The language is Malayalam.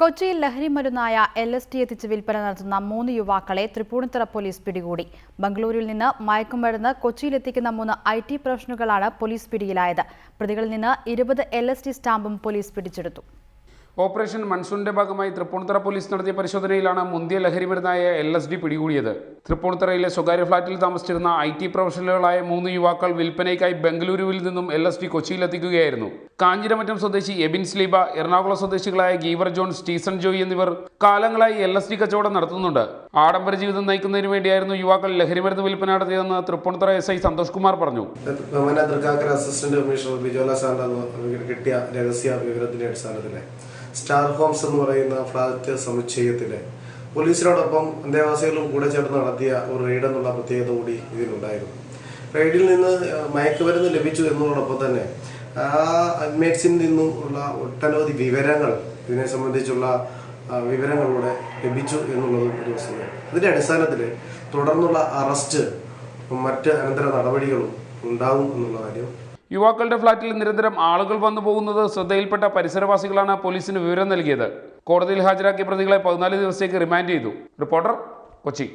കൊച്ചിയിൽ ലഹരിമരുന്നായ എൽ എസ് ടി എത്തിച്ച് വിൽപ്പന നടത്തുന്ന മൂന്ന് യുവാക്കളെ തൃപ്പൂണിത്തുറ പോലീസ് പിടികൂടി. ബംഗളൂരുവിൽ നിന്ന് മയക്കുമരുന്ന് കൊച്ചിയിലെത്തിക്കുന്ന മൂന്ന് ഐ ടി പ്രൊഫഷണലുകളാണ് പോലീസ് പിടിയിലായത്. പ്രതികളിൽ നിന്ന് ഇരുപത് എൽ എസ് ടി സ്റ്റാമ്പും പോലീസ് പിടിച്ചെടുത്തു. ഓപ്പറേഷൻ മൺസൂണിന്റെ ഭാഗമായി തൃപ്പൂണിത്തറ പോലീസ് നടത്തിയ പരിശോധനയിലാണ് മുന്തിയ ലഹരിമരുന്നായ എൽ എസ് ഡി പിടികൂടിയത്. തൃപ്പൂണിത്തറയിലെ സ്വകാര്യ ഫ്ളാറ്റിൽ താമസിച്ചിരുന്ന ഐ ടി പ്രൊഫഷണലുകളായ മൂന്ന് യുവാക്കൾ വിൽപ്പനയ്ക്കായി ബംഗളൂരുവിൽ നിന്നും എൽ എസ് ഡി കൊച്ചിയിലെത്തിക്കുകയായിരുന്നു. കാഞ്ഞിരമറ്റം സ്വദേശി എബിൻ സ്ലീബ എറണാകുളം സ്വദേശികളായ ഗീവർ ജോൺ സ്റ്റീസൺ ജോയി എന്നിവർ കാലങ്ങളായി എൽ എസ് ഡി കച്ചവടം നടത്തുന്നുണ്ട്. ആഡംബര ജീവിതം നയിക്കുന്നതിന് വേണ്ടിയായിരുന്നു യുവാക്കൾ ലഹരിമരുന്ന് വിൽപ്പന നടത്തിയതെന്ന് തൃപ്പൂണിത്തുറ എസ് ഐ സന്തോഷ് കുമാർ പറഞ്ഞു. കിട്ടിയ രഹസ്യ വിവരത്തിന്റെ അടിസ്ഥാനത്തിൽ സ്റ്റാർ ഹോംസ് എന്ന് പറയുന്ന ഫ്ലാറ്റ് സമുച്ചയത്തിലെ പോലീസിനോടൊപ്പം അന്തേവാസികളും കൂടെ ചേർന്ന് നടത്തിയ ഒരു റെയ്ഡ് എന്നുള്ള പ്രത്യേകത കൂടി ഇതിലുണ്ടായിരുന്നു. റെയ്ഡിൽ നിന്ന് മയക്കുമരുന്ന് ലഭിച്ചു എന്നതോടൊപ്പം തന്നെ ആ ഇൻമേറ്റ്സിൽ നിന്നും ഉള്ള ഒട്ടനവധി വിവരങ്ങൾ ഇതിനെ സംബന്ധിച്ചുള്ള വിവരങ്ങളിലൂടെ ലഭിച്ചു എന്നുള്ളതും ഒരു വസ്തുതയാണ്. അതിന്റെ അടിസ്ഥാനത്തിൽ തുടർന്നുള്ള അറസ്റ്റ് മറ്റ് അനന്തര നടപടികളും ഉണ്ടാവും എന്നുള്ള കാര്യം. യുവാക്കളുടെ ഫ്ളാറ്റിൽ നിരന്തരം ആളുകൾ വന്നു പോകുന്നത് ശ്രദ്ധയിൽപ്പെട്ട പരിസരവാസികളാണ് പോലീസിന് വിവരം നൽകിയത്. കോടതിയിൽ ഹാജരാക്കിയ പ്രതികളെ പതിനാല് ദിവസത്തേക്ക് റിമാൻഡ് ചെയ്തു. റിപ്പോർട്ടർ കൊച്ചി.